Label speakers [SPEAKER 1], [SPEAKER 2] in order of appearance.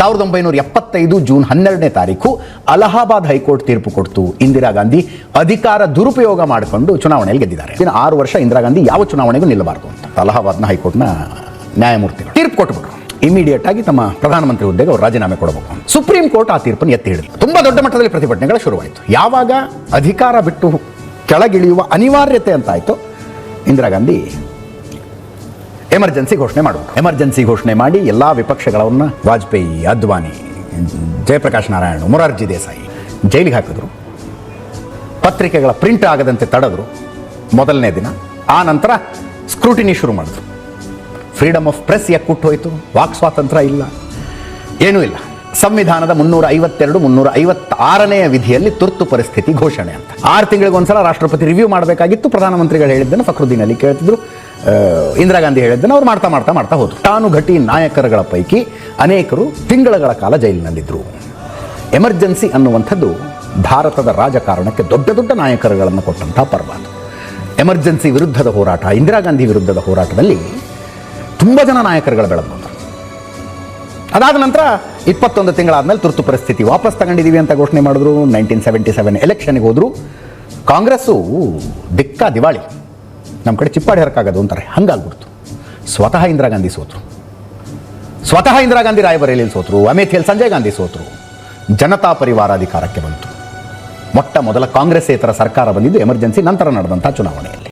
[SPEAKER 1] ಸಾವಿರದ ಒಂಬೈನೂರ ಎಪ್ಪತ್ತೈದು ಜೂನ್ ಹನ್ನೆರಡನೇ ತಾರೀಕು ಅಲಹಾಬಾದ್ ಹೈಕೋರ್ಟ್ ತೀರ್ಪು ಕೊಡ್ತು. ಇಂದಿರಾ ಗಾಂಧಿ ಅಧಿಕಾರ ದುರುಪಯೋಗ ಮಾಡಿಕೊಂಡು ಚುನಾವಣೆಯಲ್ಲಿ ಗೆದ್ದಿದ್ದಾರೆ. ಇನ್ನು ಆರು ವರ್ಷ ಇಂದಿರಾ ಗಾಂಧಿ ಯಾವ ಚುನಾವಣೆಗೂ ನಿಲ್ಲಬಾರದು ಅಂತ ಅಲಹಾಬಾದ್ನ ಹೈಕೋರ್ಟ್ನ ನ್ಯಾಯಮೂರ್ತಿಗಳು. ತೀರ್ಪು ಕೊಟ್ಟುಬಿಟ್ರು ಇಮಿಡಿಯೇಟ್ ಆಗಿ ತಮ್ಮ ಪ್ರಧಾನಮಂತ್ರಿ ಹುದ್ದೆಗೆ ಅವರು ರಾಜೀನಾಮೆ ಕೊಡಬೇಕು. ಸುಪ್ರೀಂ ಕೋರ್ಟ್ ಆ ತೀರ್ಪನ್ನು ಎತ್ತಿ ಹಿಡಿದು ತುಂಬಾ ದೊಡ್ಡ ಮಟ್ಟದಲ್ಲಿ ಪ್ರತಿಭಟನೆಗಳು ಶುರುವಾಯಿತು. ಯಾವಾಗ ಅಧಿಕಾರ ಬಿಟ್ಟು ಕೆಳಗಿಳಿಯುವ ಅನಿವಾರ್ಯತೆ ಅಂತ ಆಯಿತು. ಇಂದಿರಾ ಗಾಂಧಿ ಎಮರ್ಜೆನ್ಸಿ ಘೋಷಣೆ ಮಾಡಬೇಕು. ಎಮರ್ಜೆನ್ಸಿ ಘೋಷಣೆ ಮಾಡಿ ಎಲ್ಲ ವಿಪಕ್ಷಗಳವನ್ನ ವಾಜಪೇಯಿ, ಅದ್ವಾನಿ, ಜಯಪ್ರಕಾಶ್ ನಾರಾಯಣ, ಮೊರಾರ್ಜಿ ದೇಸಾಯಿ ಜೈಲಿಗೆ ಹಾಕಿದ್ರು. ಪತ್ರಿಕೆಗಳ ಪ್ರಿಂಟ್ ಆಗದಂತೆ ತಡೆದ್ರು. ಮೊದಲನೇ ದಿನ. ಆ ನಂತರ ಸ್ಕ್ರೂಟಿನಿ ಶುರು ಮಾಡಿದ್ರು. ಫ್ರೀಡಮ್ ಆಫ್ ಪ್ರೆಸ್ ಯಾಕೆ ಹೋಯಿತು ವಾಕ್ ಸ್ವಾತಂತ್ರ್ಯ ಇಲ್ಲ. ಏನೂ ಇಲ್ಲ. ಸಂವಿಧಾನದ ಮುನ್ನೂರ ಐವತ್ತೆರಡು ಮುನ್ನೂರ ಐವತ್ತಾರನೆಯ ವಿಧಿಯಲ್ಲಿ ತುರ್ತು ಪರಿಸ್ಥಿತಿ ಘೋಷಣೆ ಅಂತ. ಆರು ತಿಂಗಳಿಗೊಂದ್ಸಲ ರಾಷ್ಟ್ರಪತಿ ರಿವ್ಯೂ ಮಾಡಬೇಕಾಗಿತ್ತು. ಪ್ರಧಾನಮಂತ್ರಿಗಳು ಹೇಳಿದ್ದನ್ನು ಫಕ್ರುದ್ದೀನ್ ಅಲ್ಲಿ ಕೇಳ್ತಿದ್ರು ಇಂದಿರಾ ಗಾಂಧಿ ಹೇಳಿದ್ದನ್ನು ಅವ್ರು ಮಾಡ್ತಾ ಮಾಡ್ತಾ ಮಾಡ್ತಾ ಹೋದ್ರು. ಟಾನುಘಟಿ ನಾಯಕರುಗಳ ಪೈಕಿ ಅನೇಕರು ತಿಂಗಳುಗಳ ಕಾಲ ಜೈಲಿನಲ್ಲಿದ್ದರು ಎಮರ್ಜೆನ್ಸಿ ಅನ್ನುವಂಥದ್ದು ಭಾರತದ ರಾಜಕಾರಣಕ್ಕೆ ದೊಡ್ಡ ದೊಡ್ಡ ನಾಯಕರುಗಳನ್ನು ಕೊಟ್ಟಂಥ ಪರ್ವ ಎಮರ್ಜೆನ್ಸಿ ವಿರುದ್ಧದ ಹೋರಾಟ, ಇಂದಿರಾ ಗಾಂಧಿ ವಿರುದ್ಧದ ಹೋರಾಟದಲ್ಲಿ ತುಂಬ ಜನ ನಾಯಕರುಗಳು ಬೆಳೆದು ಅದಾದ ನಂತರ ಇಪ್ಪತ್ತೊಂದು ತಿಂಗಳಾದ್ಮೇಲೆ ತುರ್ತು ಪರಿಸ್ಥಿತಿ ವಾಪಸ್ ತಗೊಂಡಿದ್ದೀವಿ ಅಂತ ಘೋಷಣೆ ಮಾಡಿದ್ರು. ನೈನ್ಟೀನ್ ಸೆವೆಂಟಿ ಸೆವೆನ್ ಎಲೆಕ್ಷನ್ಗೆ ಹೋದರು. ಕಾಂಗ್ರೆಸ್ಸು ದಿಕ್ಕ ದಿವಾಳಿ. ನಮ್ಮ ಕಡೆ ಚಿಪ್ಪಾಡಿ ಹರಕಾಗೋದು ಅಂತಾರೆ. ಹಂಗಾಗ್ಬಿಡ್ತು. ಸ್ವತಃ ಇಂದಿರಾ ಗಾಂಧಿ ಸೋತರು. ಸ್ವತಃ ಇಂದಿರಾ ಗಾಂಧಿ ರಾಯಬರೇಲಿಯಲ್ಲಿ ಸೋತರು. ಅಮೇಥಿಯಲ್ಲಿ ಸಂಜಯ್ ಗಾಂಧಿ ಸೋತರು. ಜನತಾ ಪರಿವಾರ ಅಧಿಕಾರಕ್ಕೆ ಬಂತು. ಮೊಟ್ಟ ಮೊದಲ ಕಾಂಗ್ರೆಸ್ ಕಾಂಗ್ರೆಸ್ಸೇತರ ಸರ್ಕಾರ ಬಂದಿದ್ದು ಎಮರ್ಜೆನ್ಸಿ ನಂತರ ನಡೆದಂಥ ಚುನಾವಣೆಯಲ್ಲಿ.